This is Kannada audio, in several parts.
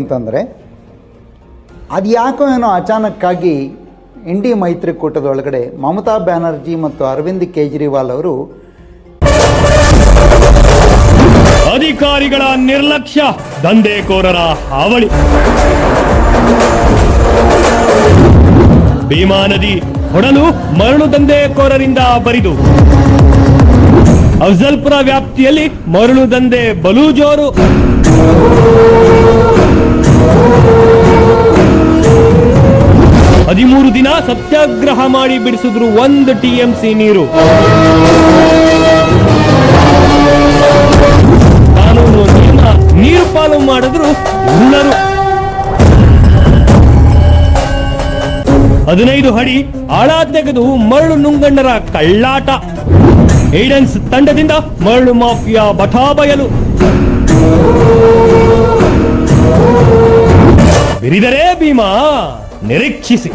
ಅಂತಂದರೆ, ಅದು ಯಾಕೋ ಏನೋ ಅಚಾನಕ್ಕಾಗಿ ಇಂಡಿ ಮೈತ್ರಿಕೂಟದ ಒಳಗಡೆ ಮಮತಾ ಬ್ಯಾನರ್ಜಿ ಮತ್ತು ಅರವಿಂದ್ ಕೇಜ್ರಿವಾಲ್ ಅವರು ಅಧಿಕಾರಿಗಳ ನಿರ್ಲಕ್ಷ್ಯ, ದಂಧೆಕೋರರ ಹಾವಳಿ. ಭೀಮಾ ನದಿ ಹೊಡಲು ಮರಳು ದಂಧೆಕೋರರಿಂದ ಬರಿದು. ಅಫ್ಜಲ್ಪುರ ವ್ಯಾಪ್ತಿಯಲ್ಲಿ ಮರಳು ದಂಧೆ ಬಲು ಜೋರು ಹದಿಮೂರು ದಿನ ಸತ್ಯಾಗ್ರಹ ಮಾಡಿ ಬಿಡಿಸಿದ್ರು ಒಂದು ಟಿಎಂಸಿ ನೀರು. ಕಾನೂನು ನಿಯಮ, ನೀರು ಪಾಲು ಮಾಡಿದ್ರು ಎಲ್ಲರೂ ಹದಿನೈದು ಅಡಿ ಆಳ ತೆಗೆದು ಮರಳು ನುಂಗಣ್ಣರ ಕಳ್ಳಾಟ. ಏಡೆನ್ಸ್ ತಂಡದಿಂದ ಮರಳು ಮಾಫಿಯಾ ಬಟಾಬಯಲು ಬಿರಿದರೆ ಭೀಮಾ ನಿರೀಕ್ಷಿಸಿ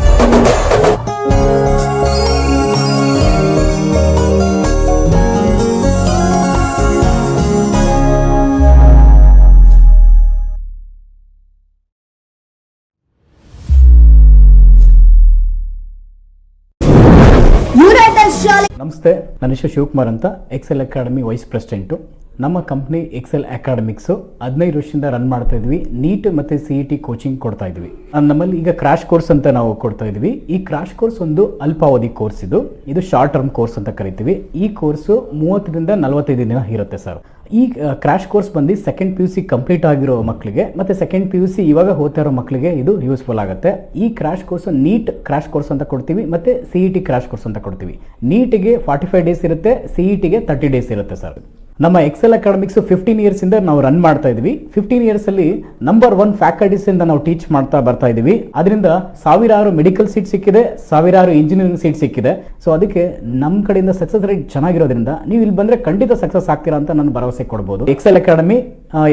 ಯುನೈಟೆಡ್ ಶಾಲೆ ನಮಸ್ತೆ ನನ್ನ ಹೆಸರು ಶಿವಕುಮಾರ್ ಅಂತ ಎಕ್ಸೆಲ್ ಅಕಾಡೆಮಿ ವೈಸ್ ಪ್ರೆಸಿಡೆಂಟು ನಮ್ಮ ಕಂಪ್ನಿ ಎಕ್ಸೆಲ್ ಅಕಾಡೆಮಿಕ್ಸು ಹದಿನೈದು ವರ್ಷದಿಂದ ರನ್ ಮಾಡ್ತಾ ಇದ್ವಿ. ನೀಟ್ ಮತ್ತು ಸಿ ಇ ಟಿ ಕೋಚಿಂಗ್ ಕೊಡ್ತಾ ಇದ್ವಿ. ನಮ್ಮಲ್ಲಿ ಈಗ ಕ್ರಾಶ್ ಕೋರ್ಸ್ ಅಂತ ನಾವು ಕೊಡ್ತಾ ಇದ್ವಿ. ಈ ಕ್ರಾಶ್ ಕೋರ್ಸ್ ಒಂದು ಅಲ್ಪಾವಧಿ ಕೋರ್ಸ್ ಇದು. ಇದು ಶಾರ್ಟ್ ಟರ್ಮ್ ಕೋರ್ಸ್ ಅಂತ ಕರಿತೀವಿ. ಈ ಕೋರ್ಸು ಮೂವತ್ತರಿಂದ ನಲವತ್ತೈದು ದಿನ ಇರುತ್ತೆ ಸರ್ ಈ ಕ್ರಾಶ್ ಕೋರ್ಸ್ ಬಂದು second P U C complete ಆಗಿರೋ ಮಕ್ಕಳಿಗೆ ಮತ್ತು ಸೆಕೆಂಡ್ ಪಿ ಯು ಸಿ ಇವಾಗ ಓದ್ತಾ ಇರೋ ಮಕ್ಕಳಿಗೆ ಇದು ಯೂಸ್ಫುಲ್ ಆಗುತ್ತೆ. ಈ crash course NEET crash course ಅಂತ ಕೊಡ್ತೀವಿ ಮತ್ತು C E T crash course ಅಂತ ಕೊಡ್ತೀವಿ. ನೀಟಿಗೆ ಫಾರ್ಟಿ ಫೈವ್ ಡೇಸ್ ಇರುತ್ತೆ ಸಿ ಇ ಟಿಗೆ ತರ್ಟಿ ಡೇಸ್ ಇರುತ್ತೆ ಸರ್ ನಮ್ಮ ಎಕ್ಸೆಲ್ ಅಕಾಡೆಮಿಕ್ಸ್ ಫಿಫ್ಟೀನ್ ಇಯರ್ಸ್ ಇಂದ ನಾವು ರನ್ ಮಾಡ್ತಾ ಇದ್ವಿ ಫಿಫ್ಟೀನ್ ಇಯರ್ಸ್ ಅಲ್ಲಿ ನಂಬರ್ ಒನ್ ಫ್ಯಾಕಲ್ಟೀಸ್ ಇಂದ ನಾವು ಟೀಚ್ ಮಾಡ್ತಾ ಬರ್ತಾ ಇದ್ದೀವಿ. ಅದರಿಂದ ಸಾವಿರಾರು ಮೆಡಿಕಲ್ ಸೀಟ್ ಸಿಕ್ಕಿದೆ, ಸಾವಿರಾರು ಇಂಜಿನಿಯರಿಂಗ್ ಸೀಟ್ ಸಿಕ್ಕಿದೆ. ಸೊ ಅದಕ್ಕೆ ನಮ್ಮ ಕಡೆಯಿಂದ ಸಕ್ಸಸ್ ರೇಟ್ ಚೆನ್ನಾಗಿರೋದ್ರಿಂದ ನೀವು ಇಲ್ಲಿ ಬಂದ್ರೆ ಖಂಡಿತ ಸಕ್ಸಸ್ ಆಗ್ತೀರಾ ಅಂತ ನಾನು ಭರವಸೆ ಕೊಡ್ಬೋದು. Excel academy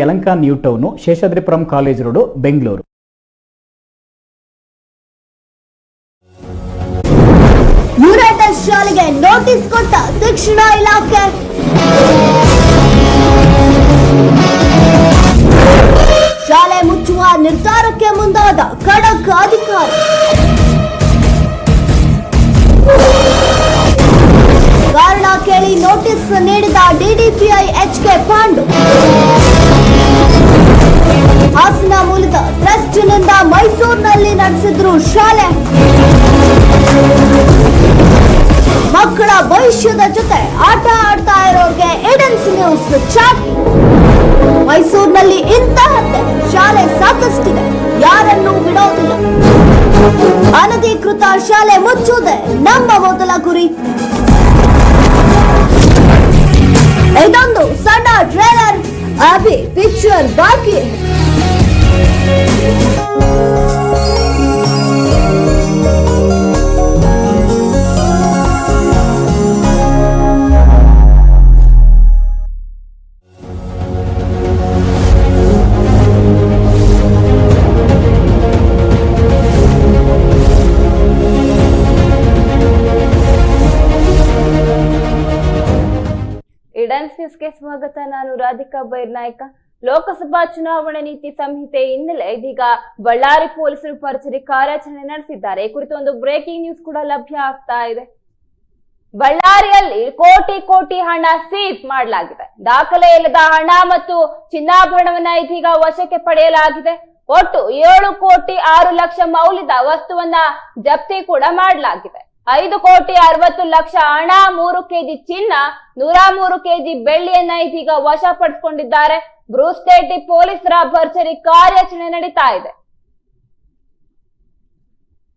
Yelahanka new town Seshadripuram college road Bengaluru ಶಾಲೆಗೆ ನೋಟಿಸ್ ಕೊಟ್ಟ ಶಿಕ್ಷಣ ಇಲಾಖೆ. ಶಾಲೆ ಮುಚ್ಚುವ ನಿರ್ಧಾರಕ್ಕೆ ಮುಂದಾದ ಖಡಕ್ ಅಧಿಕಾರಿ. ಕಾರಣ ಕೇಳಿ ನೋಟಿಸ್ ನೀಡಿದ DDPI H K Pandu. Hassan ಮೂಲದ ಟ್ರಸ್ಟ್ನಿಂದ ಮೈಸೂರಿನಲ್ಲಿ ನಡೆಸಿದ್ರು ಶಾಲೆ. ಮಕ್ಕಳ ಭವಿಷ್ಯದ ಜೊತೆ ಆಟ ಆಡ್ತಾ ಇರೋರ್ಗೆ ಏಡೆನ್ಸ್ ನ್ಯೂಸ್ ಚಾಟ್. ಮೈಸೂರಿನಲ್ಲಿ ಇಂತಹದ್ದೇ ಶಾಲೆ ಸಾಕಷ್ಟಿದೆ. ಯಾರನ್ನು ಬಿಡೋದಿಲ್ಲ. ಅನಧಿಕೃತ ಶಾಲೆ ಮುಚ್ಚುವುದೇ ನಮ್ಮ ಮೊದಲ ಗುರಿ. ಇದೊಂದು ಸಣ್ಣ ಟ್ರೇಲರ್. ಅಭಿ ಪಿಕ್ಚರ್ ಬಾಕಿ. ಸ್ವಾಗತ ನಾನು ರಾಧಿಕಾ ಬೈರ್ನಾಯ್ಕ ಲೋಕಸಭಾ ಚುನಾವಣೆ ನೀತಿ ಸಂಹಿತೆ ಹಿನ್ನೆಲೆ ಇದೀಗ ಬಳ್ಳಾರಿ ಪೊಲೀಸರು ಭರ್ಜರಿ ಕಾರ್ಯಾಚರಣೆ ನಡೆಸಿದ್ದಾರೆ. ಈ ಕುರಿತು ಒಂದು ಬ್ರೇಕಿಂಗ್ ನ್ಯೂಸ್ ಕೂಡ ಲಭ್ಯ ಆಗ್ತಾ ಇದೆ. ಬಳ್ಳಾರಿಯಲ್ಲಿ ಕೋಟಿ ಕೋಟಿ ಹಣ ಸೀಜ್ ಮಾಡಲಾಗಿದೆ. ದಾಖಲೆ ಇಲ್ಲದ ಹಣ ಮತ್ತು ಚಿನ್ನಾಭರಣವನ್ನ ಇದೀಗ ವಶಕ್ಕೆ ಪಡೆಯಲಾಗಿದೆ. ಒಟ್ಟು ಏಳು ಕೋಟಿ ಆರು ಲಕ್ಷ ಮೌಲ್ಯದ ವಸ್ತುವನ್ನ ಜಪ್ತಿ ಕೂಡ ಮಾಡಲಾಗಿದೆ. ಐದು ಕೋಟಿ ಅರವತ್ತು ಲಕ್ಷ ಹಣ, ಮೂರು ಕೆಜಿ ಚಿನ್ನ, ನೂರ ಮೂರು ಕೆಜಿ ಬೆಳ್ಳಿಯನ್ನ ಇದೀಗ ವಶಪಡಿಸಿಕೊಂಡಿದ್ದಾರೆ. ಬ್ರೂಸ್ಟೇಟಿ ಪೊಲೀಸರ ಭರ್ಜರಿ ಕಾರ್ಯಾಚರಣೆ ನಡೀತಾ ಇದೆ.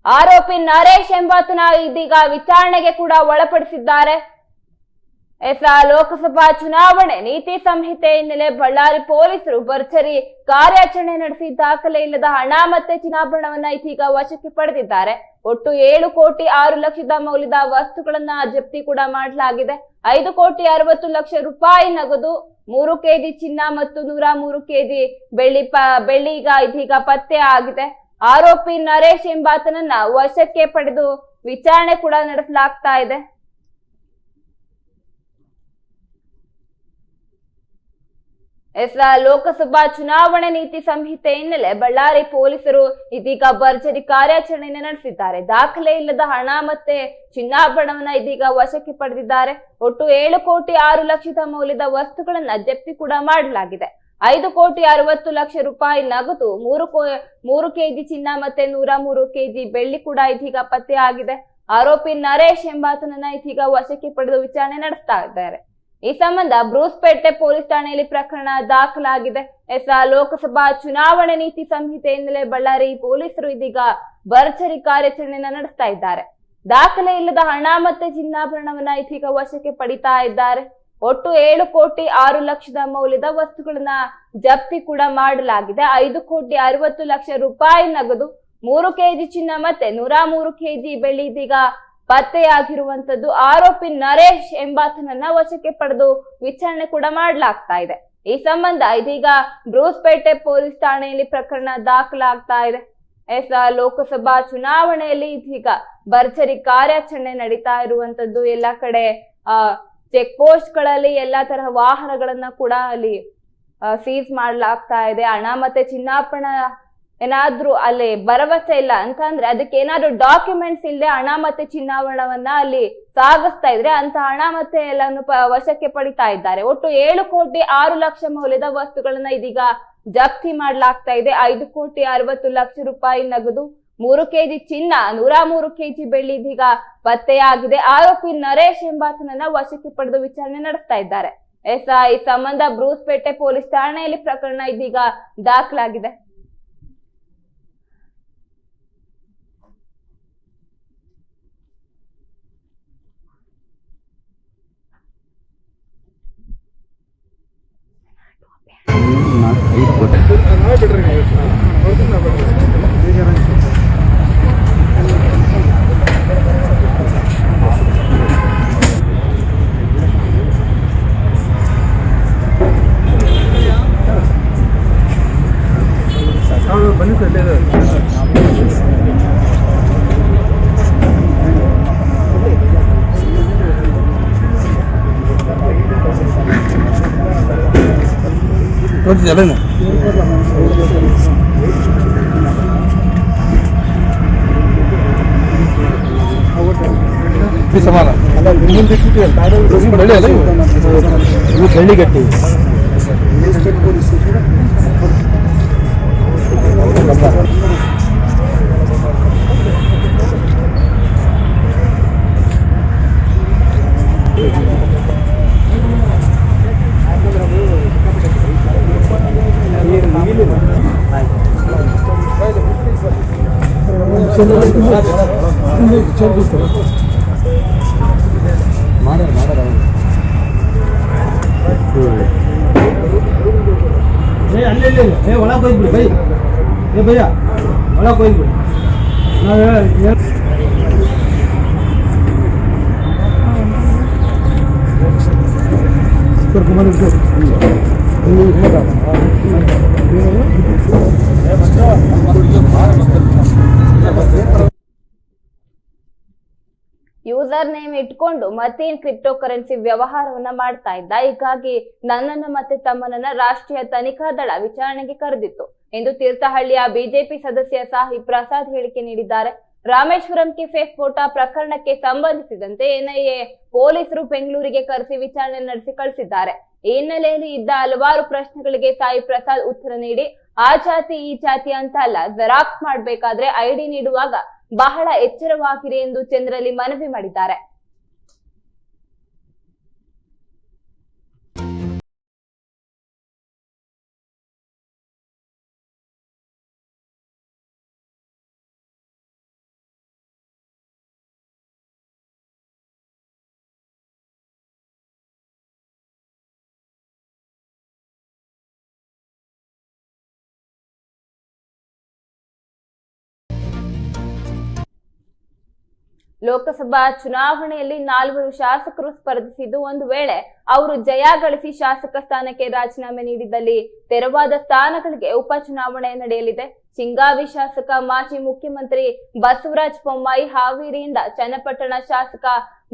ಆರೋಪಿ ನರೇಶ್ ಎಂಬಾತನ ಇದೀಗ ವಿಚಾರಣೆಗೆ ಕೂಡ ಒಳಪಡಿಸಿದ್ದಾರೆ. ಎಸ್ ಲೋಕಸಭಾ ಚುನಾವಣೆ, ನೀತಿ ಸಂಹಿತೆ ಹಿನ್ನೆಲೆ ಬಳ್ಳಾರಿ ಪೊಲೀಸರು ಭರ್ಜರಿ ಕಾರ್ಯಾಚರಣೆ ನಡೆಸಿ ದಾಖಲೆ ಇಲ್ಲದ ಹಣ ಮತ್ತೆ ಚಿನ್ನಾಭರಣವನ್ನ ಇದೀಗ ವಶಕ್ಕೆ ಪಡೆದಿದ್ದಾರೆ. ಒಟ್ಟು ಏಳು ಕೋಟಿ ಆರು ಲಕ್ಷದ ಮೌಲ್ಯದ ವಸ್ತುಗಳನ್ನ ಜಪ್ತಿ ಕೂಡ ಮಾಡಲಾಗಿದೆ. ಐದು ಕೋಟಿ ಅರವತ್ತು ಲಕ್ಷ ರೂಪಾಯಿ ನಗದು, ಮೂರು ಕೆಜಿ ಚಿನ್ನ ಮತ್ತು ನೂರ ಮೂರು ಕೆಜಿ ಬೆಳ್ಳಿ ಪ, ಬೆಳ್ಳಿ ಈಗ ಇದೀಗ ಪತ್ತೆ ಆಗಿದೆ. ಆರೋಪಿ ನರೇಶ್ ಎಂಬಾತನನ್ನ ವಶಕ್ಕೆ ಪಡೆದು ವಿಚಾರಣೆ ಕೂಡ ನಡೆಸಲಾಗ್ತಾ ಇದೆ. ಎಸ್ ಲೋಕಸಭಾ ಚುನಾವಣೆ ನೀತಿ ಸಂಹಿತೆ ಹಿನ್ನೆಲೆ ಬಳ್ಳಾರಿ ಪೊಲೀಸರು ಇದೀಗ ಭರ್ಜರಿ ಕಾರ್ಯಾಚರಣೆ ನಡೆಸಿದ್ದಾರೆ. ದಾಖಲೆ ಇಲ್ಲದ ಹಣ ಮತ್ತೆ ಚಿನ್ನಾಭರಣವನ್ನ ಇದೀಗ ವಶಕ್ಕೆ ಪಡೆದಿದ್ದಾರೆ. ಒಟ್ಟು ಏಳು ಕೋಟಿ ಆರು ಲಕ್ಷದ ಮೌಲ್ಯದ ವಸ್ತುಗಳನ್ನ ಜಪ್ತಿ ಕೂಡ ಮಾಡಲಾಗಿದೆ. ಐದು ಕೋಟಿ ಅರವತ್ತು ಲಕ್ಷ ರೂಪಾಯಿ ನಗದು, ಮೂರು ಮೂರು ಕೆಜಿ ಚಿನ್ನ ಮತ್ತೆ ನೂರ ಮೂರು ಕೆಜಿ ಬೆಳ್ಳಿ ಕೂಡ ಇದೀಗ ಪತ್ತೆ ಆಗಿದೆ ಆರೋಪಿ ನರೇಶ್ ಎಂಬಾತನನ್ನ ಇದೀಗ ವಶಕ್ಕೆ ಪಡೆದು ವಿಚಾರಣೆ ನಡೆಸ್ತಾ ಇದ್ದಾರೆ. ಈ ಸಂಬಂಧ ಬ್ರೂಸ್ಪೇಟೆ ಪೊಲೀಸ್ ಠಾಣೆಯಲ್ಲಿ ಪ್ರಕರಣ ದಾಖಲಾಗಿದೆ. ಎಸ್ ಲೋಕಸಭಾ ಚುನಾವಣೆ ನೀತಿ ಸಂಹಿತೆ ಬಳ್ಳಾರಿ ಪೊಲೀಸರು ಇದೀಗ ಭರ್ಜರಿ ಕಾರ್ಯಾಚರಣೆಯನ್ನ ನಡೆಸ್ತಾ ಇದ್ದಾರೆ. ದಾಖಲೆ ಇಲ್ಲದ ಹಣ ಮತ್ತೆ ಚಿನ್ನಾಭರಣವನ್ನ ಇದೀಗ ವಶಕ್ಕೆ ಪಡಿತಾ ಇದ್ದಾರೆ. ಒಟ್ಟು ಏಳು ಕೋಟಿ ಆರು ಲಕ್ಷದ ಮೌಲ್ಯದ ವಸ್ತುಗಳನ್ನ ಜಪ್ತಿ ಕೂಡ ಮಾಡಲಾಗಿದೆ. ಐದು ಕೋಟಿ ಅರವತ್ತು ಲಕ್ಷ ರೂಪಾಯಿ ನಗದು, ಮೂರು ಕೆಜಿ ಚಿನ್ನ ಮತ್ತೆ ನೂರ ಮೂರು ಕೆಜಿ ಬೆಳ್ಳಿ ಇದೀಗ ಪತ್ತೆಯಾಗಿರುವಂತದ್ದು ಆರೋಪಿ ನರೇಶ್ ಎಂಬಾತನನ್ನ ವಶಕ್ಕೆ ಪಡೆದು ವಿಚಾರಣೆ ಕೂಡ ಮಾಡಲಾಗ್ತಾ ಇದೆ. ಈ ಸಂಬಂಧ ಇದೀಗ ಬ್ರೂಸ್ಪೇಟೆ ಪೊಲೀಸ್ ಠಾಣೆಯಲ್ಲಿ ಪ್ರಕರಣ ದಾಖಲಾಗ್ತಾ ಇದೆ. ಎಸ್ ಲೋಕಸಭಾ ಚುನಾವಣೆಯಲ್ಲಿ ಇದೀಗ ಭರ್ಜರಿ ಕಾರ್ಯಾಚರಣೆ ನಡೀತಾ ಇರುವಂತದ್ದು ಎಲ್ಲ ಕಡೆ, ಆ, ಚೆಕ್ ಪೋಸ್ಟ್ಗಳಲ್ಲಿ ಎಲ್ಲಾ ತರಹ ವಾಹನಗಳನ್ನ ಕೂಡ ಅಲ್ಲಿ ಸೀಸ್ ಮಾಡಲಾಗ್ತಾ ಇದೆ. ಹಣ ಮತ್ತೆ ಚಿನ್ನಾಪಣ ಏನಾದ್ರೂ ಅಲ್ಲಿ ಭರವಸೆ ಇಲ್ಲ ಅಂತಂದ್ರೆ ಅದಕ್ಕೆ ಏನಾದ್ರೂ ಡಾಕ್ಯುಮೆಂಟ್ಸ್ ಇಲ್ಲದೆ ಹಣ ಮತ್ತೆ ಚಿನ್ನಾಭರಣವನ್ನ ಅಲ್ಲಿ ಸಾಗಿಸ್ತಾ ಇದ್ರೆ ಅಂತ ಹಣ ಮತ್ತೆ ಎಲ್ಲಾನು ಪ- ವಶಕ್ಕೆ ಪಡಿತಾ ಇದ್ದಾರೆ. ಒಟ್ಟು ಏಳು ಕೋಟಿ ಆರು ಲಕ್ಷ ಮೌಲ್ಯದ ವಸ್ತುಗಳನ್ನ ಇದೀಗ ಜಪ್ತಿ ಮಾಡ್ಲಾಗ್ತಾ ಇದೆ. ಐದು ಕೋಟಿ ಅರವತ್ತು ಲಕ್ಷ ರೂಪಾಯಿ ನಗದು ಮೂರು ಕೆಜಿ ಚಿನ್ನ, ನೂರ ಮೂರು ಕೆಜಿ ಬೆಳ್ಳಿ ಇದೀಗ ಪತ್ತೆಯಾಗಿದೆ. ಆರೋಪಿ ನರೇಶ್ ಎಂಬಾತನನ್ನ ವಶಕ್ಕೆ ಪಡೆದು ವಿಚಾರಣೆ ನಡೆಸ್ತಾ ಇದ್ದಾರೆ. ಎಸ್ ಐ, ಸಂಬಂಧ ಬ್ರೂಸ್ಪೇಟೆ ಪೊಲೀಸ್ ಠಾಣೆಯಲ್ಲಿ ಪ್ರಕರಣ ಇದೀಗ ದಾಖಲಾಗಿದೆ. நான் வெயிட் போட்டேன் பண்ணி சொல்லிடுறேன் ಸಮಾನ ಬೆಳ್ಳಿ ಅಲ್ಲ ಇವು? ಇವು ఒకసారి చూస్తారా మాడారు ಒಳಗೆ ఏ ಬೈ ಏ భయ్ ಒಳಗೆ భయ్యా ఒలా కోయిపుడు కుమార్ కుమార్ ಯೂಸರ್ ನೇಮ್ ಇಟ್ಕೊಂಡು ಮತ್ತೇನ್ ಕ್ರಿಪ್ಟೋ ಕರೆನ್ಸಿ ವ್ಯವಹಾರವನ್ನ ಮಾಡ್ತಾ ಇದ್ದ. ಹೀಗಾಗಿ ನನ್ನನ್ನ ಮತ್ತೆ ತಮ್ಮನನ್ನ ರಾಷ್ಟ್ರೀಯ ತನಿಖಾ ದಳ ವಿಚಾರಣೆಗೆ ಕರೆದಿತ್ತು. ಎಂದು ತೀರ್ಥಹಳ್ಳಿಯ ಬಿಜೆಪಿ ಸದಸ್ಯ ಸಾಹಿ ಪ್ರಸಾದ್ ಹೇಳಿಕೆ ನೀಡಿದ್ದಾರೆ. ರಾಮೇಶ್ವರಂ ಕೆಫೆ ಸ್ಫೋಟ ಪ್ರಕರಣಕ್ಕೆ ಸಂಬಂಧಿಸಿದಂತೆ ಎನ್ಐಎ ಪೊಲೀಸರು ಬೆಂಗಳೂರಿಗೆ ಕರೆಸಿ ವಿಚಾರಣೆ ನಡೆಸಿ ಕಳಿಸಿದ್ದಾರೆ. ಈ ಹಿನ್ನೆಲೆಯಲ್ಲಿ ಇದ್ದ ಹಲವಾರು ಪ್ರಶ್ನೆಗಳಿಗೆ ಸಾಯಿ ಪ್ರಸಾದ್ ಉತ್ತರ ನೀಡಿ, ಆ ಜಾತಿ ಈ ಜಾತಿ ಅಂತ ಅಲ್ಲ, ಜೆರಾಕ್ಸ್ ಮಾಡ್ಬೇಕಾದ್ರೆ ಐಡಿ ನೀಡುವಾಗ ಬಹಳ ಎಚ್ಚರವಾಗಿರಿ ಎಂದು ಚಂದ್ರಲ್ಲಿ ಮನವಿ ಮಾಡಿದ್ದಾರೆ. ಲೋಕಸಭಾ ಚುನಾವಣೆಯಲ್ಲಿ ನಾಲ್ವರು ಶಾಸಕರು ಸ್ಪರ್ಧಿಸಿದ್ದು ಒಂದು ವೇಳೆ ಅವರು ಜಯ ಗಳಿಸಿ ಶಾಸಕ ಸ್ಥಾನಕ್ಕೆ ರಾಜೀನಾಮೆ ನೀಡಿದಲ್ಲಿ ತೆರವಾದ ಸ್ಥಾನಗಳಿಗೆ ಉಪಚುನಾವಣೆ ನಡೆಯಲಿದೆ. ಚಿಂಗಾವಿ ಶಾಸಕ, ಮಾಜಿ ಮುಖ್ಯಮಂತ್ರಿ ಬಸವರಾಜ ಬೊಮ್ಮಾಯಿ ಹಾವೇರಿಯಿಂದ ಚನ್ನಪಟ್ಟಣ ಶಾಸಕ,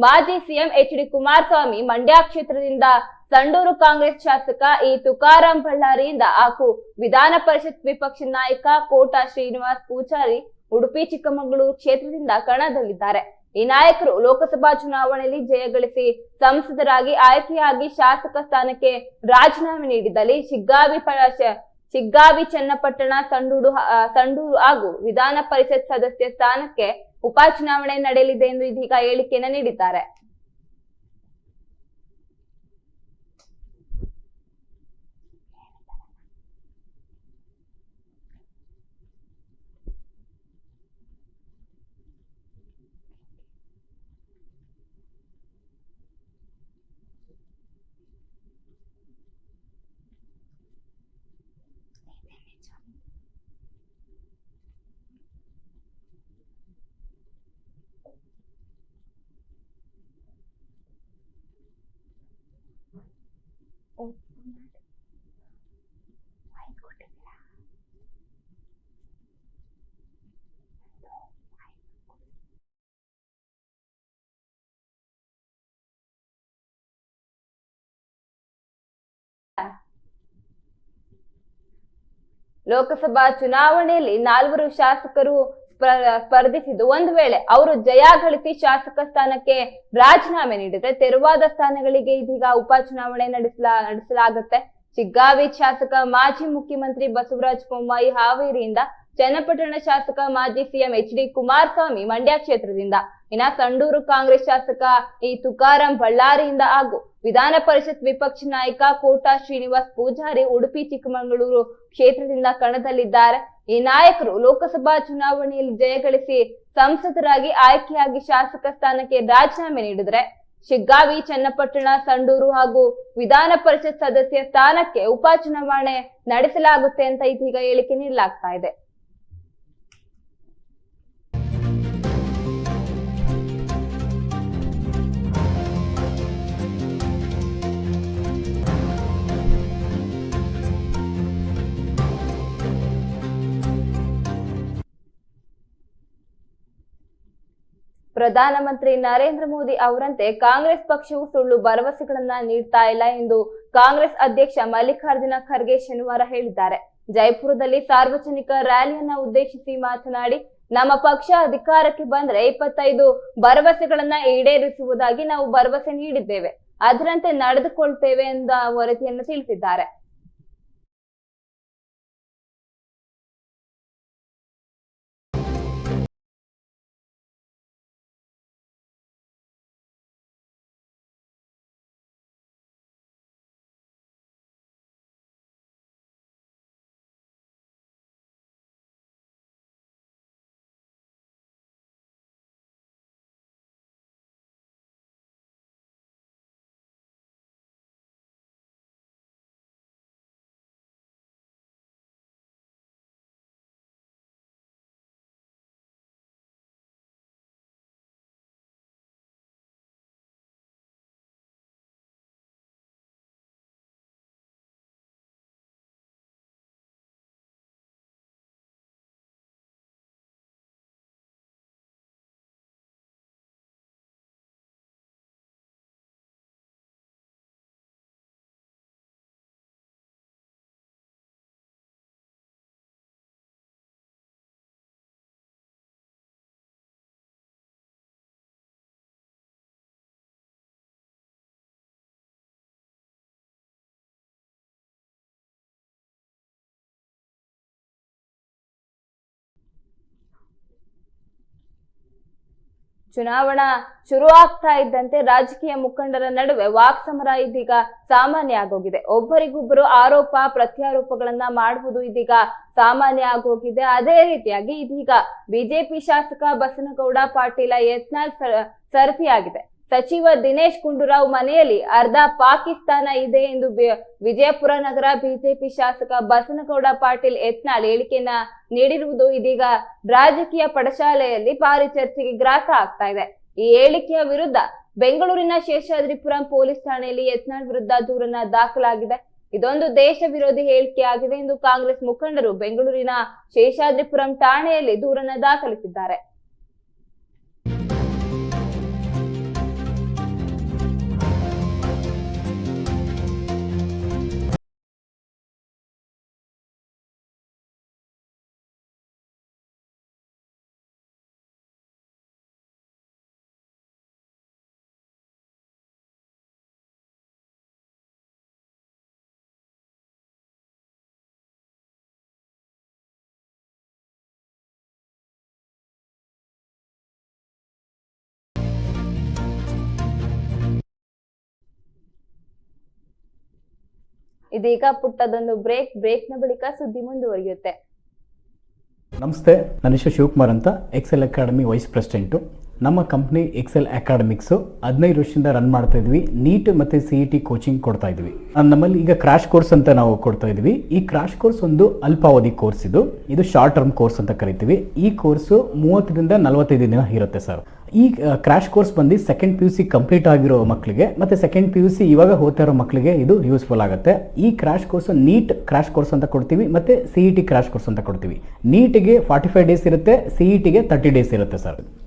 ಮಾಜಿ CM H D Kumaraswamy Mandya ಕ್ಷೇತ್ರದಿಂದ ಸಂಡೂರು ಕಾಂಗ್ರೆಸ್ ಶಾಸಕ ಈ ತುಕಾರಾಂ ಬಳ್ಳಾರಿಯಿಂದ ಹಾಗೂ ವಿಧಾನ ಪರಿಷತ್ ವಿಪಕ್ಷ ನಾಯಕ ಕೋಟಾ ಶ್ರೀನಿವಾಸ್ ಪೂಜಾರಿ ಉಡುಪಿ, ಚಿಕ್ಕಮಗಳೂರು ಕ್ಷೇತ್ರದಿಂದ ಕಣದಲ್ಲಿದ್ದಾರೆ. ಈ ನಾಯಕರು ಲೋಕಸಭಾ ಚುನಾವಣೆಯಲ್ಲಿ ಜಯಗಳಿಸಿ ಸಂಸದರಾಗಿ ಆಯ್ಕೆಯಾಗಿ ಶಾಸಕ ಸ್ಥಾನಕ್ಕೆ ರಾಜೀನಾಮೆ ನೀಡಿದಲ್ಲಿ ಶಿಗ್ಗಾವಿ ಶಿಗ್ಗಾವಿ ಚನ್ನಪಟ್ಟಣ, ಸಂಡೂರು ಸಂಡೂರು ಹಾಗೂ ವಿಧಾನ ಪರಿಷತ್ ಸದಸ್ಯ ಸ್ಥಾನಕ್ಕೆ ಉಪಚುನಾವಣೆ ನಡೆಯಲಿದೆ ಎಂದು ಇದೀಗ ಹೇಳಿಕೆಯನ್ನು ನೀಡಿದ್ದಾರೆ. ಲೋಕಸಭಾ ಚುನಾವಣೆಯಲ್ಲಿ ನಾಲ್ವರು ಶಾಸಕರು ಸ್ಪ- ಸ್ಪರ್ಧಿಸಿದ್ದು ಒಂದು ವೇಳೆ ಅವರು ಜಯ ಗಳಿಸಿ ಶಾಸಕ ಸ್ಥಾನಕ್ಕೆ ರಾಜೀನಾಮೆ ನೀಡಿದ್ರೆ ತೆರವಾದ ಸ್ಥಾನಗಳಿಗೆ ಇದೀಗ ಉಪಚುನಾವಣೆ ನಡೆಸಲ, ನಡೆಸಲಾಗುತ್ತೆ. ಚಿಗ್ಗಾವಿ ಶಾಸಕ ಮಾಜಿ ಮುಖ್ಯಮಂತ್ರಿ ಬಸವರಾಜ ಬೊಮ್ಮಾಯಿ ಹಾವೇರಿಯಿಂದ ಚನ್ನಪಟ್ಟಣ ಶಾಸಕ ಮಾಜಿ CM H D Kumaraswamy Mandya ಕ್ಷೇತ್ರದಿಂದ. ಇನ್ನ ಸಂಡೂರು ಕಾಂಗ್ರೆಸ್ ಶಾಸಕ ಈ ತುಕಾರಾಂ ಬಳ್ಳಾರಿಯಿಂದ ಹಾಗೂ ವಿಧಾನ ಪರಿಷತ್ ವಿಪಕ್ಷ ನಾಯಕ ಕೋಟಾ ಶ್ರೀನಿವಾಸ್ ಪೂಜಾರಿ ಉಡುಪಿ, ಚಿಕ್ಕಮಗಳೂರು ಕ್ಷೇತ್ರದಿಂದ ಕಣದಲ್ಲಿದ್ದಾರೆ. ಈ ನಾಯಕರು ಲೋಕಸಭಾ ಚುನಾವಣೆಯಲ್ಲಿ ಜಯಗಳಿಸಿ ಸಂಸದರಾಗಿ ಆಯ್ಕೆಯಾಗಿ ಶಾಸಕ ಸ್ಥಾನಕ್ಕೆ ರಾಜೀನಾಮೆ ನೀಡಿದ್ರೆ ಶಿಗ್ಗಾವಿ, ಚನ್ನಪಟ್ಟಣ, ಸಂಡೂರು ಹಾಗೂ ವಿಧಾನ ಪರಿಷತ್ ಸದಸ್ಯ ಸ್ಥಾನಕ್ಕೆ ಉಪಚುನಾವಣೆ ನಡೆಸಲಾಗುತ್ತೆ ಅಂತ ಇದೀಗ ಹೇಳಿಕೆ ನೀಡಲಾಗ್ತಾ ಇದೆ. ಪ್ರಧಾನಮಂತ್ರಿ ನರೇಂದ್ರ ಮೋದಿ ಅವರಂತೆ ಕಾಂಗ್ರೆಸ್ ಪಕ್ಷವು ಸುಳ್ಳು ಭರವಸೆಗಳನ್ನ ನೀಡ್ತಾ ಇಲ್ಲ ಎಂದು ಕಾಂಗ್ರೆಸ್ ಅಧ್ಯಕ್ಷ ಮಲ್ಲಿಕಾರ್ಜುನ ಖರ್ಗೆ ಶನಿವಾರ ಹೇಳಿದ್ದಾರೆ. ಜೈಪುರದಲ್ಲಿ ಸಾರ್ವಜನಿಕ ರ್ಯಾಲಿಯನ್ನ ಉದ್ದೇಶಿಸಿ ಮಾತನಾಡಿ, ನಮ್ಮ ಪಕ್ಷ ಅಧಿಕಾರಕ್ಕೆ ಬಂದ್ರೆ ಇಪ್ಪತ್ತೈದು ಭರವಸೆಗಳನ್ನ ಈಡೇರಿಸುವುದಾಗಿ ನಾವು ಭರವಸೆ ನೀಡಿದ್ದೇವೆ. ಅದರಂತೆ ನಡೆದುಕೊಳ್ತೇವೆ ಎಂದ ವರದಿಯನ್ನು ತಿಳಿಸಿದ್ದಾರೆ. ಚುನಾವಣಾ ಶುರು ಆಗ್ತಾ ಇದ್ದಂತೆ ರಾಜಕೀಯ ಮುಖಂಡರ ನಡುವೆ ವಾಕ್ಸಮರ ಇದೀಗ ಸಾಮಾನ್ಯ ಆಗೋಗಿದೆ ಒಬ್ಬರಿಗೊಬ್ಬರು ಆರೋಪ, ಪ್ರತ್ಯಾರೋಪಗಳನ್ನ ಮಾಡುವುದು ಇದೀಗ ಸಾಮಾನ್ಯ ಆಗೋಗಿದೆ ಅದೇ ರೀತಿಯಾಗಿ ಇದೀಗ ಬಿಜೆಪಿ ಶಾಸಕ ಬಸನಗೌಡ ಪಾಟೀಲ ಯತ್ನಾಳ್ ಸರ್ತಿಯಾಗಿದೆ ಸಚಿವ ದಿನೇಶ್ ಗುಂಡೂರಾವ್ ಮನೆಯಲ್ಲಿ ಅರ್ಧ ಪಾಕಿಸ್ತಾನ ಇದೆ ಎಂದು ವಿಜಯಪುರ ನಗರ ಬಿಜೆಪಿ ಶಾಸಕ ಬಸನಗೌಡ ಪಾಟೀಲ್ ಯತ್ನಾಳ್ ಹೇಳಿಕೆಯನ್ನ ನೀಡಿರುವುದು ಇದೀಗ ರಾಜಕೀಯ ಪಡಶಾಲೆಯಲ್ಲಿ ಭಾರಿ ಚರ್ಚೆಗೆ ಗ್ರಾಸ ಆಗ್ತಾ ಇದೆ. ಈ ಹೇಳಿಕೆಯ ವಿರುದ್ಧ ಬೆಂಗಳೂರಿನ ಶೇಷಾದ್ರಿಪುರಂ ಪೊಲೀಸ್ ಠಾಣೆಯಲ್ಲಿ ಯತ್ನಾಳ್ ವಿರುದ್ಧ ದೂರನ್ನ ದಾಖಲಾಗಿದೆ. ಇದೊಂದು ದೇಶ ವಿರೋಧಿ ಹೇಳಿಕೆ ಆಗಿದೆ ಎಂದು ಕಾಂಗ್ರೆಸ್ ಮುಖಂಡರು ಬೆಂಗಳೂರಿನ ಶೇಷಾದ್ರಿಪುರಂ ಠಾಣೆಯಲ್ಲಿ ದೂರನ್ನ ದಾಖಲಿಸಿದ್ದಾರೆ. ಇದೀಗ ಪುಟ್ಟದೊಂದು ಬ್ರೇಕ್, ಬ್ರೇಕ್ನ ಬಳಿಕ ಸುದ್ದಿ ಮುಂದುವರಿಯುತ್ತೆ. ನಮಸ್ತೆ ನನ್ನ ಹೆಸರು ಶಿವಕುಮಾರ್ ಅಂತ ಎಕ್ಸೆಲ್ ಅಕಾಡೆಮಿ ವೈಸ್ ಪ್ರೆಸಿಡೆಂಟು ನಮ್ಮ ಕಂಪ್ನಿ ಎಕ್ಸೆಲ್ ಅಕಾಡೆಮಿಕ್ಸು ಹದಿನೈದು ವರ್ಷದಿಂದ ರನ್ ಮಾಡ್ತಾ ಇದ್ವಿ. ನೀಟ್ ಮತ್ತು ಸಿ ಇ ಟಿ ಕೋಚಿಂಗ್ ಕೊಡ್ತಾ ಇದ್ವಿ. ನಮ್ಮಲ್ಲಿ ಈಗ ಕ್ರಾಶ್ ಕೋರ್ಸ್ ಅಂತ ನಾವು ಕೊಡ್ತಾ ಇದ್ವಿ. ಈ ಕ್ರಾಶ್ ಕೋರ್ಸ್ ಒಂದು ಅಲ್ಪಾವಧಿ ಕೋರ್ಸ್ ಇದು. ಇದು ಶಾರ್ಟ್ ಟರ್ಮ್ ಕೋರ್ಸ್ ಅಂತ ಕರಿತೀವಿ. ಈ ಕೋರ್ಸು ಮೂವತ್ತರಿಂದ ನಲವತ್ತೈದು ದಿನ ಇರುತ್ತೆ ಸರ್ ಈ ಕ್ರಾಶ್ ಕೋರ್ಸ್ ಬಂದು second P U C complete ಆಗಿರೋ ಮಕ್ಕಳಿಗೆ ಮತ್ತು ಸೆಕೆಂಡ್ ಪಿ ಯು ಸಿ ಇವಾಗ ಓದ್ತಾ ಇರೋ ಮಕ್ಕಳಿಗೆ ಇದು ಯೂಸ್ಫುಲ್ ಆಗುತ್ತೆ. ಈ crash course NEET crash course ಅಂತ ಕೊಡ್ತೀವಿ, ಮತ್ತು C E T crash course ಅಂತ ಕೊಡ್ತೀವಿ. ನೀಟಿಗೆ ಫಾರ್ಟಿ ಫೈವ್ ಡೇಸ್ ಇರುತ್ತೆ ಸಿ ಇ ಟಿಗೆ ತರ್ಟಿ ಡೇಸ್ ಇರುತ್ತೆ ಸರ್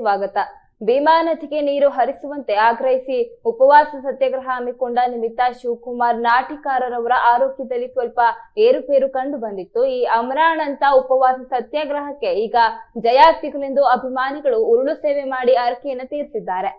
ಸ್ವಾಗತ. ಭೀಮಾ ನದಿಗೆ ನೀರು ಹರಿಸುವಂತೆ ಆಗ್ರಹಿಸಿ ಉಪವಾಸ ಸತ್ಯಾಗ್ರಹ ಹಮ್ಮಿಕೊಂಡ ನಿಮಿತ್ತ ಶಿವಕುಮಾರ್ ನಾಟಿಕಾರರವರ ಆರೋಗ್ಯದಲ್ಲಿ ಸ್ವಲ್ಪ ಏರುಪೇರು ಕಂಡು ಬಂದಿತ್ತು. ಈ ಅಮರಾಣಂತ ಉಪವಾಸ ಸತ್ಯಾಗ್ರಹಕ್ಕೆ ಈಗ ಜಯ ಸಿಗಲೆಂದು ಅಭಿಮಾನಿಗಳು ಉರುಳು ಸೇವೆ ಮಾಡಿ ಅರಕೆಯನ್ನು ತೀರಿಸಿದ್ದಾರೆ.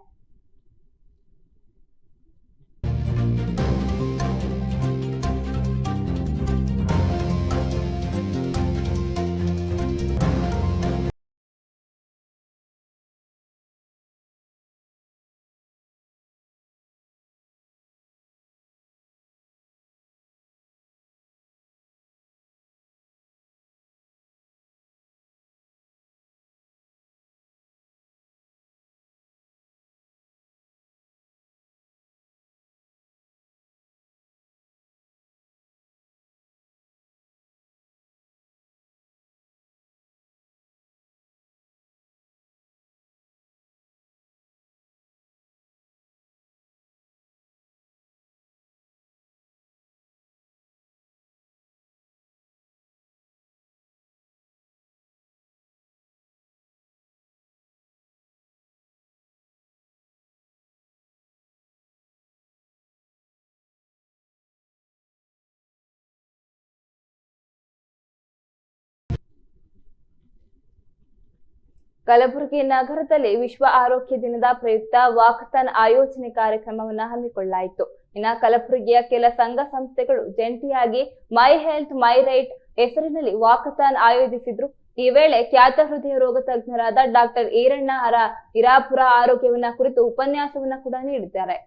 ಕಲಬುರಗಿ ನಗರದಲ್ಲಿ ವಿಶ್ವ ಆರೋಗ್ಯ ದಿನದ ಪ್ರಯುಕ್ತ ವಾಕಥಾನ್ ಆಯೋಜನೆ ಕಾರ್ಯಕ್ರಮವನ್ನು ಹಮ್ಮಿಕೊಳ್ಳಲಾಯಿತು. ಇನ್ನು ಕಲಬುರಗಿಯ ಕೆಲ ಸಂಘ ಸಂಸ್ಥೆಗಳು ಜಂಟಿಯಾಗಿ ಮೈ ಹೆಲ್ತ್, ಮೈ ರೈಟ್ ಹೆಸರಿನಲ್ಲಿ ವಾಕಥಾನ್ ಆಯೋಜಿಸಿದ್ರು. ಈ ವೇಳೆ ಖ್ಯಾತ ಹೃದಯ ರೋಗ ತಜ್ಞರಾದ ಡಾಕ್ಟರ್ ಈರಣ್ಣ ಅರ ಇರಾಪುರ ಆರೋಗ್ಯವನ್ನ ಕುರಿತು ಉಪನ್ಯಾಸವನ್ನ ಕೂಡ ನೀಡಿದ್ದಾರೆ.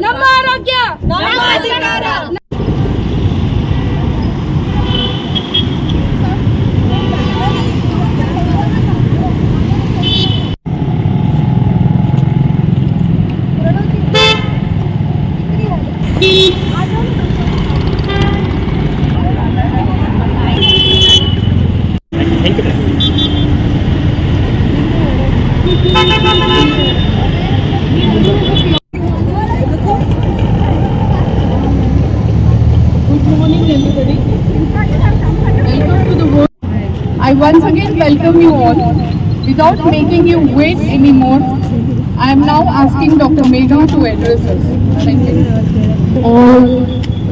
ನಮ್ಮ ಆರೋಗ್ಯ ನಮ್ಮ ಅಧಿಕಾರ once again welcome you all. Without making you wait anymore, I am now asking Dr. Megha to address us. Thank you. all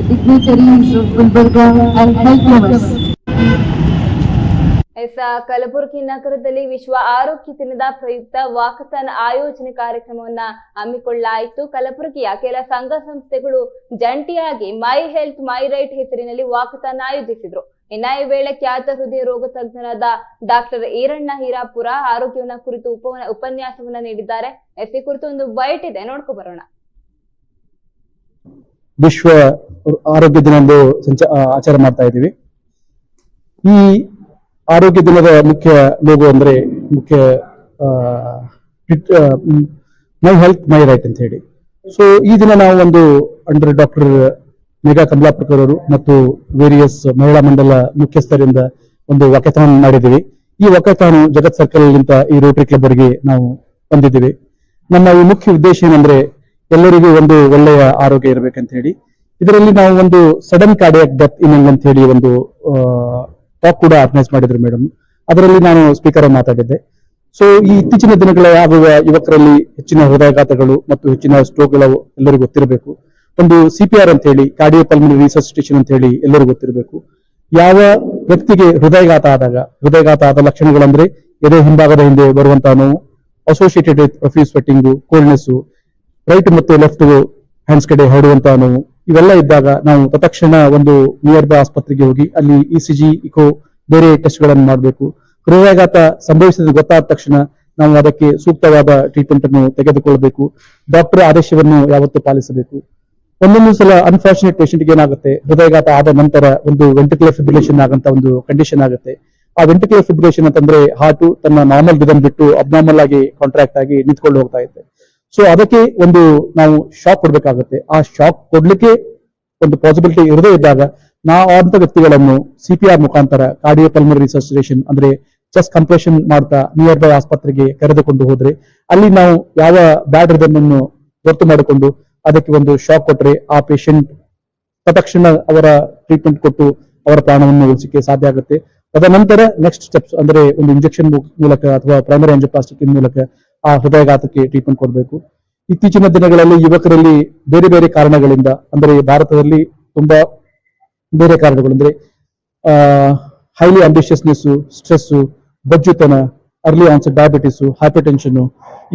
dignitaries of Gulbarga and health. ಎಸ್ ಕಲಬುರಗಿ ನಗರದಲ್ಲಿ ವಿಶ್ವ ಆರೋಗ್ಯ ದಿನದ ಪ್ರಯುಕ್ತ ವಾಕಥಾನ್ ಆಯೋಜನೆ ಕಾರ್ಯಕ್ರಮವನ್ನ ಹಮ್ಮಿಕೊಳ್ಳಲಾಯಿತು ಕಲಬುರಗಿಯ ಕೆಲ ಸಂಘ ಸಂಸ್ಥೆಗಳು ಜಂಟಿಯಾಗಿ ಮೈ ಹೆಲ್ತ್ ಮೈ ರೈಟ್ ಹೆಸರಿನಲ್ಲಿ ವಾಕಥಾನ್ ಆಯೋಜಿಸಿದ್ರು ಇನ್ನ ಈ ವೇಳೆ ಖ್ಯಾತ ಹೃದಯ ರೋಗ ತಜ್ಞರಾದ ಡಾಕ್ಟರ್ ಈರಣ್ಣ ಹೀರಾಪುರ ಆರೋಗ್ಯವನ್ನ ಕುರಿತು ಉಪ ಉಪನ್ಯಾಸವನ್ನ ನೀಡಿದ್ದಾರೆ. ಎಸ್ ಈ ಕುರಿತು ಒಂದು ಬೈಟ್ ಇದೆ. ನೋಡ್ಕೊ ಬರೋಣ. ವಿಶ್ವ ಆರೋಗ್ಯ ದಿನ ಎಂದು ಆಚಾರ ಮಾಡ್ತಾ ಇದ್ದೀವಿ. ಈ ಆರೋಗ್ಯ ದಿನದ ಮುಖ್ಯ ಲೋಗೋ ಅಂದ್ರೆ ಮುಖ್ಯ ಮೈ ಹೆಲ್ತ್ ಮೈ ರೈಟ್ ಅಂತ ಹೇಳಿ. ಸೊ ಈ ದಿನ ನಾವು ಒಂದು ಅಂಡರ್ ಡಾಕ್ಟರ್ ಮೇಘಾ ಕಮಲಾಪುರ್ಕರ್ ಅವರು ಮತ್ತು ವೇರಿಯಸ್ ಮಹಿಳಾ ಮಂಡಲ ಮುಖ್ಯಸ್ಥರಿಂದ ಒಂದು ವಕಥಾನ್ ಮಾಡಿದ್ದೀವಿ. ಈ ವಕಥಾನು ಜಗತ್ ಸರ್ಕಲ್ ಗಿಂತ ಈ ರೋಟರಿ ಕ್ಲಬ್ ಅವರಿಗೆ ನಾವು ಬಂದಿದ್ದೀವಿ ನಮ್ಮ ಈ ಮುಖ್ಯ ಉದ್ದೇಶ ಏನಂದ್ರೆ ಎಲ್ಲರಿಗೂ ಒಂದು ಒಳ್ಳೆಯ ಆರೋಗ್ಯ ಇರಬೇಕಂತ ಹೇಳಿ. ಇದರಲ್ಲಿ ನಾವು ಒಂದು ಸಡನ್ ಕಾರ್ಡಿಯಾಕ್ ಡೆತ್ ಇನ್ ಅಂತ ಹೇಳಿ ಒಂದು ಟಾಕ್ ಕೂಡ ಆರ್ಗನೈಸ್ ಮಾಡಿದ್ರು ಮೇಡಮ್ ಅದರಲ್ಲಿ ನಾನು ಸ್ಪೀಕರ್ ಮಾತಾಡಿದ್ದೆ. ಸೊ ಈ ಇತ್ತೀಚಿನ ದಿನಗಳ ಆಗುವ ಯುವಕರಲ್ಲಿ ಹೆಚ್ಚಿನ ಹೃದಯಾಘಾತಗಳು ಮತ್ತು ಹೆಚ್ಚಿನ ಸ್ಟ್ರೋಕ್ಗಳು ಎಲ್ಲರಿಗೂ ಗೊತ್ತಿರಬೇಕು. ಒಂದು ಸಿ ಪಿ ಆರ್ ಅಂತ ಹೇಳಿ ಕಾರ್ಡಿಯೋ ಪಲ್ಮನರಿ ರಿಸರ್ಚಿಟೇಷನ್ ಅಂತ ಹೇಳಿ ಎಲ್ಲರೂ ಗೊತ್ತಿರಬೇಕು. ಯಾವ ವ್ಯಕ್ತಿಗೆ ಹೃದಯಘಾತ ಆದಾಗ, ಹೃದಯಘಾತ ಆದ ಲಕ್ಷಣಗಳಂದ್ರೆ ಎದೆ ಹಿಂಭಾಗದ ಹಿಂದೆ ಬರುವಂತಹ ನೋವು associated profuse sweating coldness right ಮತ್ತು ಲೆಫ್ಟ್ ಹ್ಯಾಂಡ್ಸ್ ಕಡೆ ಹರಡುವಂತಹ ನೋವು, ಇವೆಲ್ಲ ಇದ್ದಾಗ ನಾವು ತತ್ಕ್ಷಣ ಒಂದು ನಿಯರ್ ಬೈ ಆಸ್ಪತ್ರೆಗೆ ಹೋಗಿ ಅಲ್ಲಿ ಇ ಸಿ ಜಿ ಇಕೋ ಬೇರೆ ಟೆಸ್ಟ್ಗಳನ್ನು ಮಾಡಬೇಕು. ಹೃದಯಾಘಾತ ಸಂಭವಿಸಿದ ಗೊತ್ತಾದ ತಕ್ಷಣ ನಾವು ಅದಕ್ಕೆ ಸೂಕ್ತವಾದ ಟ್ರೀಟ್ಮೆಂಟ್ ಅನ್ನು ತೆಗೆದುಕೊಳ್ಳಬೇಕು ಡಾಕ್ಟರ್ ಆದೇಶವನ್ನು ಯಾವತ್ತೂ ಪಾಲಿಸಬೇಕು. ಒಂದೊಂದು ಸಲ ಅನ್ಫಾರ್ಚುನೇಟ್ ಪೇಷಂಟ್ ಏನಾಗುತ್ತೆ? ಹೃದಯಘಾತ ಆದ ನಂತರ ಒಂದು ವೆಂಟಿಕ್ಯುಲರ್ ಫಿಬ್ರಿಲೇಷನ್ ಆಗಂತ ಒಂದು ಕಂಡೀಷನ್ ಆಗುತ್ತೆ. ಆ ವೆಂಟಿಕ್ಯುಲರ್ ಫಿಬ್ರಿಲೇಷನ್ ಅಂತಂದ್ರೆ ಹಾರ್ಟ್ ತನ್ನ ನಾರ್ಮಲ್ ರಿದಮ್ ಬಿಟ್ಟು ಅಬ್ನಾರ್ಮಲ್ ಆಗಿ ಕಾಂಟ್ರಾಕ್ಟ್ ಆಗಿ ನಿಂತ್ಕೊಂಡು ಹೋಗ್ತಾ ಇದೆ ಸೊ ಅದಕ್ಕೆ ಒಂದು ನಾವು ಶಾಕ್ ಕೊಡ್ಬೇಕಾಗುತ್ತೆ. ಆ ಶಾಕ್ ಕೊಡ್ಲಿಕ್ಕೆ ಒಂದು ಪಾಸಿಬಿಲಿಟಿ ಇರದೇ ಇದ್ದಾಗ ನಾವು ಆದಂತ ವ್ಯಕ್ತಿಗಳನ್ನು ಸಿಪಿಆರ್ ಮುಖಾಂತರ ಕಾರ್ಡಿಯೋ ಪಲ್ಮರಿ ರಿಸರ್ಚೇಷನ್ ಅಂದ್ರೆ ಚೆಸ್ಟ್ ಕಂಪ್ರೆಷನ್ ಮಾಡ್ತಾ ನಿಯರ್ ಬೈ ಆಸ್ಪತ್ರೆಗೆ ಕರೆದುಕೊಂಡು ಹೋದ್ರೆ ಅಲ್ಲಿ ನಾವು ಯಾವ ಬ್ಯಾಡ್ ರಿದಮ್ ಅನ್ನು ಗೊತ್ತು ಮಾಡಿಕೊಂಡು ಅದಕ್ಕೆ ಒಂದು ಶಾಕ್ ಕೊಟ್ಟರೆ ಆ ಪೇಷಂಟ್ ತಕ್ಷಣ ಅವರ ಟ್ರೀಟ್ಮೆಂಟ್ ಕೊಟ್ಟು ಅವರ ಪ್ರಾಣವನ್ನು ಉಳಿಸಿಕೆ ಸಾಧ್ಯ ಆಗುತ್ತೆ. ತದನಂತರ ನೆಕ್ಸ್ಟ್ ಸ್ಟೆಪ್ಸ್ ಅಂದ್ರೆ ಒಂದು ಇಂಜೆಕ್ಷನ್ ಮೂಲಕ ಅಥವಾ ಪ್ರೈಮರಿ ಆಂಜಿಯೋಪ್ಲಾಸ್ಟಿಕ್ ಮೂಲಕ ಆ ಹೃದಯಾಘಾತಕ್ಕೆ ಟ್ರೀಟ್ಮೆಂಟ್ ಕೊಡಬೇಕು. ಇತ್ತೀಚಿನ ದಿನಗಳಲ್ಲಿ ಯುವಕರಲ್ಲಿ ಬೇರೆ ಬೇರೆ ಕಾರಣಗಳಿಂದ, ಅಂದ್ರೆ ಭಾರತದಲ್ಲಿ ತುಂಬಾ ಬೇರೆ ಕಾರಣಗಳು, ಅಂದ್ರೆ ಹೈಲಿ ಅಂಬಿಷಿಯಸ್ನೆಸ್ ಸ್ಟ್ರೆಸ್ ಬಜ್ಜುತನ early onset diabetes hypertension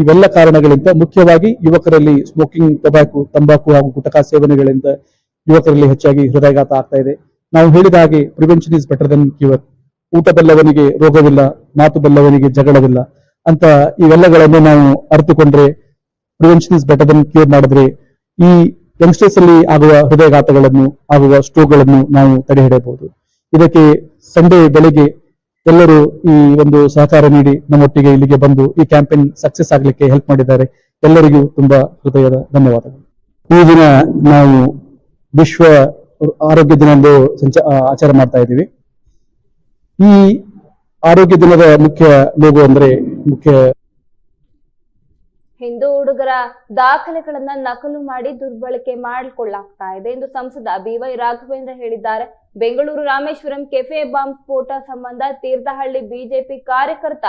ಇವೆಲ್ಲ ಕಾರಣಗಳಿಂದ ಮುಖ್ಯವಾಗಿ ಯುವಕರಲ್ಲಿ ಸ್ಮೋಕಿಂಗ್ ಟೊಬ್ಯಾಕು ತಂಬಾಕು ಹಾಗೂ ಗುಟಕಾ ಸೇವನೆಗಳಿಂದ ಯುವಕರಲ್ಲಿ ಹೆಚ್ಚಾಗಿ ಹೃದಯಘಾತ ಆಗ್ತಾ ಇದೆ. ನಾವು ಹೇಳಿದ ಹಾಗೆ prevention is better than cure ಊಟ ಬಲ್ಲವನಿಗೆ ರೋಗವಿಲ್ಲ, ಮಾತು ಬಲ್ಲವನಿಗೆ ಜಗಳವಿಲ್ಲ. ಅಂತ ಇವೆಲ್ಲಗಳನ್ನು ನಾವು ಅರಿತುಕೊಂಡ್ರೆ prevention is better than cure ಮಾಡಿದ್ರೆ ಈ ಯಂಗ್ಸ್ಟರ್ಸ್ ಅಲ್ಲಿ ಆಗುವ ಹೃದಯಘಾತಗಳನ್ನು, ಆಗುವ ಸ್ಟ್ರೋಕ್ಗಳನ್ನು ನಾವು ತಡೆ ಹಿಡಿಯಬಹುದು ಇದಕ್ಕೆ ಸಂಡೇ ಬೆಳಿಗ್ಗೆ ಎಲ್ಲರೂ ಈ ಒಂದು ಸಹಕಾರ ನೀಡಿ ನಮ್ಮೊಟ್ಟಿಗೆ ಇಲ್ಲಿಗೆ ಬಂದು ಈ ಕ್ಯಾಂಪೇನ್ ಸಕ್ಸಸ್ ಆಗ್ಲಿಕ್ಕೆ ಹೆಲ್ಪ್ ಮಾಡಿದ್ದಾರೆ. ಎಲ್ಲರಿಗೂ ತುಂಬಾ ಹೃದಯದ ಧನ್ಯವಾದಗಳು. ಈ ದಿನ ನಾವು ವಿಶ್ವ ಆರೋಗ್ಯ ದಿನ ಎಂದು ಆಚಾರ ಮಾಡ್ತಾ ಇದ್ದೀವಿ. ಈ ಆರೋಗ್ಯ ದಿನದ ಮುಖ್ಯ ಲೋಗೋ ಅಂದ್ರೆ ಮುಖ್ಯ ಹಿಂದೂ ಹುಡುಗರ ದಾಖಲೆಗಳನ್ನ ನಕಲು ಮಾಡಿ ದುರ್ಬಳಕೆ ಮಾಡಿಕೊಳ್ಳಾಗ್ತಾ ಇದೆ ಎಂದು ಸಂಸದ ಬಿವೈ ರಾಘವೇಂದ್ರ ಹೇಳಿದ್ದಾರೆ. ಬೆಂಗಳೂರು ರಾಮೇಶ್ವರಂ ಕೆಫೆ ಬಾಂಬ್ ಸ್ಫೋಟ ಸಂಬಂಧ ತೀರ್ಥಹಳ್ಳಿ ಬಿಜೆಪಿ ಕಾರ್ಯಕರ್ತ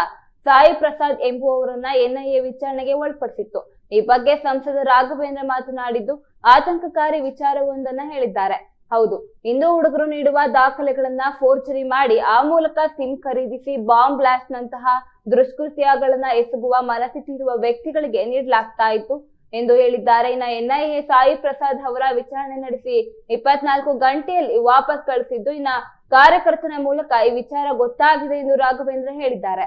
ಸಾಯಿ ಪ್ರಸಾದ್ ಎಂಬುವವರನ್ನ ಎನ್ಐಎ ವಿಚಾರಣೆಗೆ ಒಳಪಡಿಸಿತ್ತು. ಈ ಬಗ್ಗೆ ಸಂಸದ ರಾಘವೇಂದ್ರ ಮಾತನಾಡಿದ್ದು, ಆತಂಕಕಾರಿ ವಿಚಾರವೊಂದನ್ನ ಹೇಳಿದ್ದಾರೆ. ಹೌದು, ಹಿಂದೂ ಹುಡುಗರು ನೀಡುವ ದಾಖಲೆಗಳನ್ನ ಫೋರ್ಜರಿ ಮಾಡಿ ಆ ಮೂಲಕ ಸಿಮ್ ಖರೀದಿಸಿ ಬಾಂಬ್ ಬ್ಲಾಸ್ಟ್ ನಂತಹ ದುಷ್ಕೃತ್ಯಗಳನ್ನ ಎಸಗುವ ಮನಸ್ಸಿಟ್ಟಿರುವ ವ್ಯಕ್ತಿಗಳಿಗೆ ನೀಡಲಾಗ್ತಾ ಇತ್ತು. ಎಂದು ಹೇಳಿದ್ದಾರೆ. ಇನ್ನ ಎನ್ಐಎ ಸಾಯಿ ಪ್ರಸಾದ್ ಅವರ ವಿಚಾರಣೆ ನಡೆಸಿ ಇಪ್ಪತ್ನಾಲ್ಕು ಗಂಟೆಯಲ್ಲಿ ವಾಪಸ್ ಕಳಿಸಿದ್ದು, ಇನ್ನ ಕಾರ್ಯಕರ್ತನ ಮೂಲಕ ಈ ವಿಚಾರ ಗೊತ್ತಾಗಿದೆ ಎಂದು ರಾಘವೇಂದ್ರ ಹೇಳಿದ್ದಾರೆ.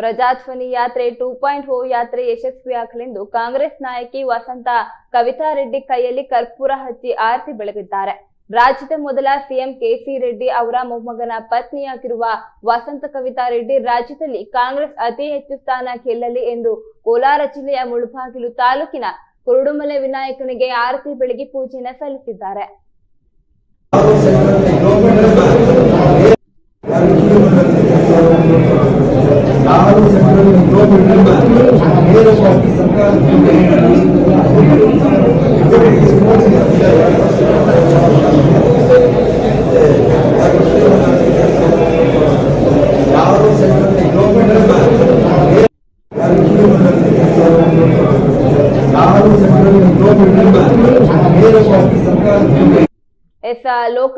ಪ್ರಜಾಧ್ವನಿ ಯಾತ್ರೆ ಟೂ ಪಾಯಿಂಟ್ ಓ ಯಾತ್ರೆ ಯಶಸ್ವಿಯಾಗಲೆಂದು ಕಾಂಗ್ರೆಸ್ ನಾಯಕಿ ವಸಂತ ಕವಿತಾ ರೆಡ್ಡಿ ಕೈಯಲ್ಲಿ ಕರ್ಪೂರ ಹಚ್ಚಿ ಆರತಿ ಬೆಳಗಿದ್ದಾರೆ. ರಾಜ್ಯದ ಮೊದಲ ಸಿಎಂ ಕೆಸಿ ರೆಡ್ಡಿ ಅವರ ಮೊಮ್ಮಗನ ಪತ್ನಿಯಾಗಿರುವ ವಸಂತ ಕವಿತಾ ರೆಡ್ಡಿ ರಾಜ್ಯದಲ್ಲಿ ಕಾಂಗ್ರೆಸ್ ಅತಿ ಹೆಚ್ಚು ಸ್ಥಾನ ಗೆಲ್ಲಲಿ ಎಂದು ಕೋಲಾರ ಜಿಲ್ಲೆಯ ಮುಳಬಾಗಿಲು ತಾಲೂಕಿನ ಕುರುಡುಮಲೆ ವಿನಾಯಕನಿಗೆ ಆರತಿ ಬೆಳಗಿ ಪೂಜೆನ ಸಲ್ಲಿಸಿದ್ದಾರೆ. ಯಾರು ಸೆಂಟ್ರಲ್ ಗೌರ್ಮೆಂಟ್ ನೇರವಾಗಿ ಸರ್ಕಾರ ಸ್ಪೋರ್ಟ್ಸ್ಗೆ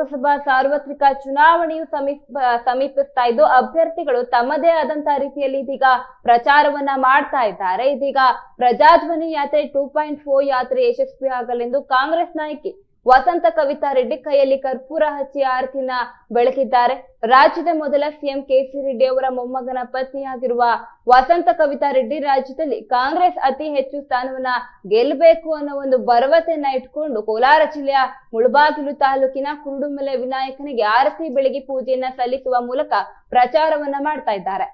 ಲೋಕಸಭಾ ಸಾರ್ವತ್ರಿಕ ಚುನಾವಣೆಯು ಸಮೀಪ, ಸಮೀಪಿಸ್ತಾ ಇದ್ದು, ಅಭ್ಯರ್ಥಿಗಳು ತಮ್ಮದೇ ಆದಂತಹ ರೀತಿಯಲ್ಲಿ ಇದೀಗ ಪ್ರಚಾರವನ್ನ ಮಾಡ್ತಾ ಇದ್ದಾರೆ. ಇದೀಗ ಪ್ರಜಾಧ್ವನಿ ಯಾತ್ರೆ ಟೂ ಪಾಯಿಂಟ್ ಫೋರ್ ಯಾತ್ರೆ ಯಶಸ್ವಿ ಆಗಲೆಂದು ಕಾಂಗ್ರೆಸ್ ನಾಯಕಿ ವಸಂತ ಕವಿತಾ ರೆಡ್ಡಿ ಕೈಯಲ್ಲಿ ಕರ್ಪೂರ ಹಚ್ಚಿ ಆರತಿನ ಬೆಳಕಿದ್ದಾರೆ. ರಾಜ್ಯದ ಮೊದಲ ಸಿಎಂ ಕೆಸಿ ರೆಡ್ಡಿ ಅವರ ಮೊಮ್ಮಗನ ಪತ್ನಿಯಾಗಿರುವ ವಸಂತ ಕವಿತಾ ರೆಡ್ಡಿ ರಾಜ್ಯದಲ್ಲಿ ಕಾಂಗ್ರೆಸ್ ಅತಿ ಹೆಚ್ಚು ಸ್ಥಾನವನ್ನ ಗೆಲ್ಲಬೇಕು ಅನ್ನೋ ಒಂದು ಭರವಸೆಯನ್ನ ಇಟ್ಕೊಂಡು ಕೋಲಾರ ಜಿಲ್ಲೆಯ ಮುಳಬಾಗಿಲು ತಾಲೂಕಿನ ಕುರುಡುಮಲೆ ವಿನಾಯಕನಿಗೆ ಆರತಿ ಬೆಳಗಿ ಪೂಜೆಯನ್ನ ಸಲ್ಲಿಸುವ ಮೂಲಕ ಪ್ರಚಾರವನ್ನ ಮಾಡ್ತಾ ಇದ್ದಾರೆ.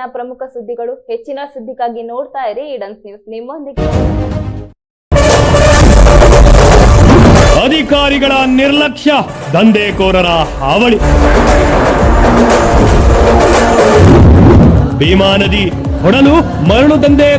ಇವರೆಗಿನ ಪ್ರಮುಖ ಸುದ್ದಿಗಳು ಹೆಚ್ಚಿನ ಸುದ್ದಿಗಾಗಿ ನೋಡ್ತಾ ಇರಿ ಈಡನ್ಸ್ ನ್ಯೂಸ್ ನಿಮ್ಮೊಂದಿಗೆ. ಅಧಿಕಾರಿಗಳ ನಿರ್ಲಕ್ಷ್ಯ, ದಂಧೆಕೋರರ ಹಾವಳಿ. ಭೀಮಾ ನದಿ ಹೊಡಲು ಮರಳು ದಂಧೆ